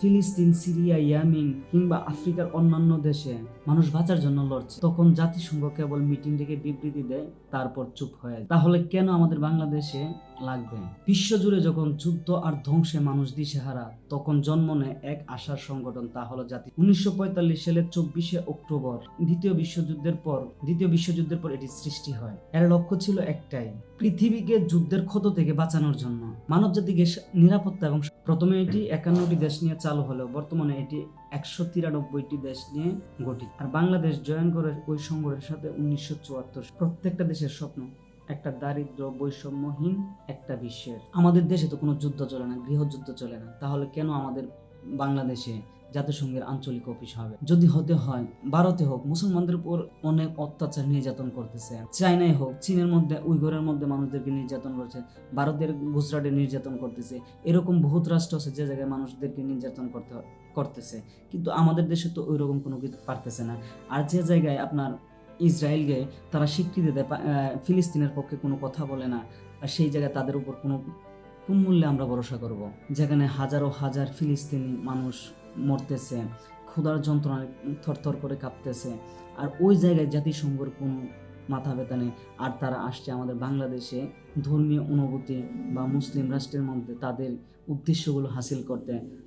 ফিলিস্তিন, সিরিয়া, ইয়ামিন কিংবা আফ্রিকার অন্যান্য দেশে মানুষ বাঁচার জন্য লড়ছে। তখন জাতিসংঘ কেবল মিটিং ডেকে বিবৃতি দেয়, তারপর চুপ হয়ে তাহলে কেন আমাদের বাংলাদেশে লাগবে? বিশ্বজুড়ে যখন যুদ্ধ আর ধ্বংসে মানুষ দিশেহারা, তখন জন্ম নেয় এক আশার সংগঠন, তা হলো জাতি। উনিশশো পঁয়তাল্লিশ সালের চব্বিশে অক্টোবর, দ্বিতীয় বিশ্বযুদ্ধের পর, দ্বিতীয় বিশ্বযুদ্ধের পর এটি সৃষ্টি হয়। এর লক্ষ্য ছিল একটাই, পৃথিবীকে যুদ্ধের ক্ষত থেকে বাঁচানোর জন্য। মানব জাতিকে নিরাপত্তা এবং প্রথমে এটি একান্নটি দেশ নিয়ে চালু হলেও বর্তমানে এটি একশো তিরানব্বইটি দেশ নিয়ে গঠিত। আর বাংলাদেশ জয়েন করে ওই সংগঠনের সাথে উনিশশো চুয়াত্তর প্রত্যেকটা দেশের স্বপ্ন, একটা দারিদ্র বৈষম্যহীন একটা বিশ্বের। আমাদের দেশে তো কোনো যুদ্ধ চলে না, গৃহযুদ্ধ চলে না। তাহলে কেন আমাদের বাংলাদেশে জাতিসংঘের আঞ্চলিক অফিস হবে। যদি হতে হয়, ভারতে হোক, মুসলমানদের উপর অনেক অত্যাচার নির্যাতন করতেছে। চায়নায় হোক, চীনের মধ্যে উইগরের মধ্যে মানুষদেরকে নির্যাতন করছে। ভারতের গুজরাটে নির্যাতন করতেছে। এরকম বহুত রাষ্ট্র আছে যে জায়গায় মানুষদেরকে নির্যাতন করতে করতেছে। কিন্তু আমাদের দেশে তো ওইরকম কোনো কিছু পারতেছে না। আর যে জায়গায় আপনার ইসরায়েলকে তারা স্বীকৃতি দেয় ফিলিস্তিনের পক্ষে কোনো কথা বলে না, আর সেই জায়গায় তাদের উপর কোনো কোন মূল্যে আমরা ভরসা করব? যেখানে হাজারো হাজার ফিলিস্তিনি মানুষ মরতেছে, ক্ষুধার যন্ত্রণায় থরথর করে কাঁপতেছে, আর ওই জায়গায় জাতিসংঘর কোনো মাথা ব্যথা নেই। আর তারা আসছে আমাদের বাংলাদেশে ধর্মীয় অনুভূতি বা মুসলিম রাষ্ট্রের মধ্যে তাদের উদ্দেশ্যগুলো হাসিল করতে।